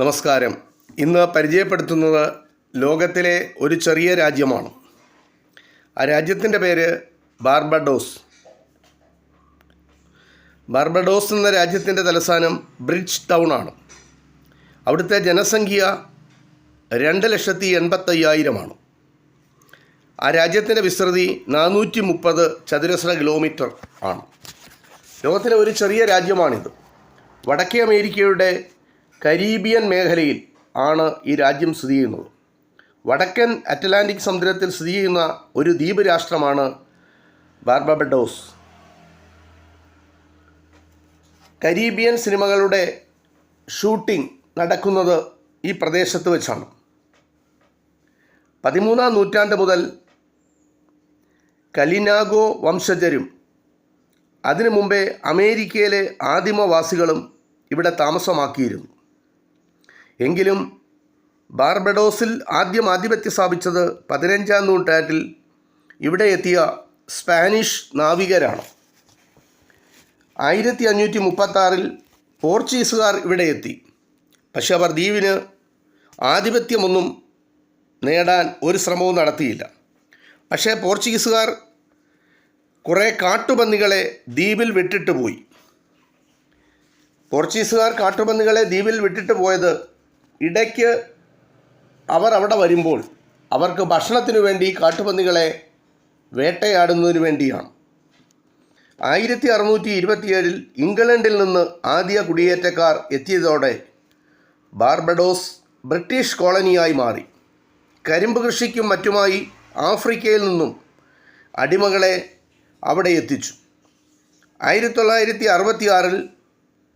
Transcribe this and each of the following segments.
നമസ്കാരം. ഇന്ന് പരിചയപ്പെടുത്തുന്നത് ലോകത്തിലെ ഒരു ചെറിയ രാജ്യമാണ്. ആ രാജ്യത്തിന്റെ പേര് ബാർബഡോസ്. ബാർബഡോസ് എന്ന രാജ്യത്തിന്റെ തലസ്ഥാനം ബ്രിഡ്ജ് ടൗൺ ആണ്. അവിടുത്തെ ജനസംഖ്യ രണ്ട് ലക്ഷത്തി എൺപത്തയ്യായിരമാണ് ആ രാജ്യത്തിന്റെ വിസ്തൃതി നാനൂറ്റി മുപ്പത് ചതുരശ്ര കിലോമീറ്റർ ആണ്. ലോകത്തിലെ ഒരു ചെറിയ രാജ്യമാണിത്. വടക്കേ അമേരിക്കയുടെ കരീബിയൻ മേഖലയിൽ ആണ് ഈ രാജ്യം സ്ഥിതി ചെയ്യുന്നത്. വടക്കൻ അറ്റ്ലാന്റിക് സമുദ്രത്തിൽ സ്ഥിതി ചെയ്യുന്ന ഒരു ദ്വീപ് രാഷ്ട്രമാണ് ബാർബഡോസ്. കരീബിയൻ സിനിമകളുടെ ഷൂട്ടിംഗ് നടക്കുന്നത് ഈ പ്രദേശത്ത് വെച്ചാണ്. പതിമൂന്നാം നൂറ്റാണ്ട് മുതൽ കലിനാഗോ വംശജരും അതിനു മുമ്പേ അമേരിക്കയിലെ ആദിമവാസികളും ഇവിടെ താമസമാക്കിയിരുന്നു. എങ്കിലും ബാർബഡോസിൽ ആദ്യം ആധിപത്യം സ്ഥാപിച്ചത് പതിനഞ്ചാം നൂറ്റാണ്ടിൽ ഇവിടെ എത്തിയ സ്പാനിഷ് നാവികരാണ്. ആയിരത്തി അഞ്ഞൂറ്റി മുപ്പത്താറിൽ പോർച്ചുഗീസുകാർ ഇവിടെ എത്തി. പക്ഷെ അവർ ദ്വീപിന് ആധിപത്യമൊന്നും നേടാൻ ഒരു ശ്രമവും നടത്തിയില്ല. പക്ഷേ പോർച്ചുഗീസുകാർ കുറേ കാട്ടുപന്നികളെ ദ്വീപിൽ വിട്ടിട്ട് പോയി. പോർച്ചുഗീസുകാർ കാട്ടുപന്നികളെ ദ്വീപിൽ വിട്ടിട്ട് പോയത് ഇടയ്ക്ക് അവർ അവിടെ വരുമ്പോൾ അവർക്ക് ഭക്ഷണത്തിനു വേണ്ടി കാട്ടുപന്നികളെ വേട്ടയാടുന്നതിനു വേണ്ടിയാണ്. ആയിരത്തി അറുന്നൂറ്റി ഇരുപത്തിയേഴിൽ ഇംഗ്ലണ്ടിൽ നിന്ന് ആദ്യ കുടിയേറ്റക്കാർ എത്തിയതോടെ ബാർബഡോസ് ബ്രിട്ടീഷ് കോളനിയായി മാറി. കരിമ്പ് കൃഷിക്കും മറ്റുമായി ആഫ്രിക്കയിൽ നിന്നും അടിമകളെ അവിടെ എത്തിച്ചു. ആയിരത്തി തൊള്ളായിരത്തി അറുപത്തി ആറിൽ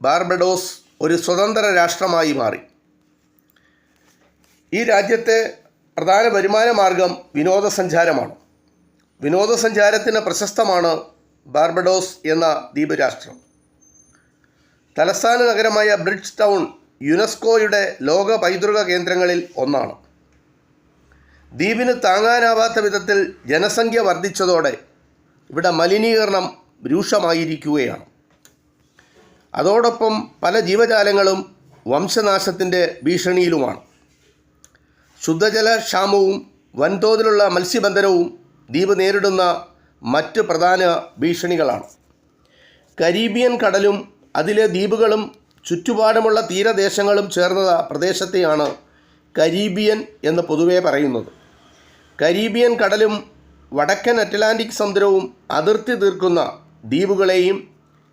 ബാർബഡോസ് ഒരു സ്വതന്ത്ര രാഷ്ട്രമായി മാറി. ഈ രാജ്യത്തെ പ്രധാന വരുമാന മാർഗം വിനോദസഞ്ചാരമാണ്. വിനോദസഞ്ചാരത്തിന് പ്രശസ്തമാണ് ബാർബഡോസ് എന്ന ദ്വീപരാഷ്ട്രം. തലസ്ഥാന നഗരമായ ബ്രിഡ്ജ് ടൗൺ യുനെസ്കോയുടെ ലോക പൈതൃക കേന്ദ്രങ്ങളിൽ ഒന്നാണ്. ദ്വീപിന് താങ്ങാനാവാത്ത വിധത്തിൽ ജനസംഖ്യ വർദ്ധിച്ചതോടെ ഇവിടെ മലിനീകരണം രൂക്ഷമായിരിക്കുകയാണ്. അതോടൊപ്പം പല ജീവജാലങ്ങളും വംശനാശത്തിന്റെ ഭീഷണിയിലുമാണ്. ശുദ്ധജല ക്ഷാമവും വൻതോതിലുള്ള മത്സ്യബന്ധനവും ദ്വീപ് നേരിടുന്ന മറ്റ് പ്രധാന ഭീഷണികളാണ്. കരീബിയൻ കടലും അതിലെ ദ്വീപുകളും ചുറ്റുപാടുമുള്ള തീരദേശങ്ങളും ചേർന്ന പ്രദേശത്തെയാണ് കരീബിയൻ എന്ന് പൊതുവേ പറയുന്നത്. കരീബിയൻ കടലും വടക്കൻ അറ്റ്ലാന്റിക് സമുദ്രവും അതിർത്തി തീർക്കുന്ന ദ്വീപുകളെയും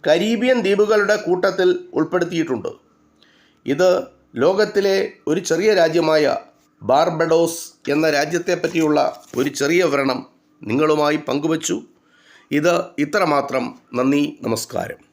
കരീബിയൻ ദ്വീപുകളുടെ കൂട്ടത്തിൽ ഉൾപ്പെടുത്തിയിട്ടുണ്ട്. ഇത് ലോകത്തിലെ ഒരു ചെറിയ രാജ്യമായ ബാർബഡോസ് എന്ന രാജ്യത്തെപ്പറ്റിയുള്ള ഒരു ചെറിയ വിവരണം നിങ്ങളുമായി പങ്കുവച്ചു. ഇത് ഇത്രമാത്രം. നന്ദി നമസ്കാരം.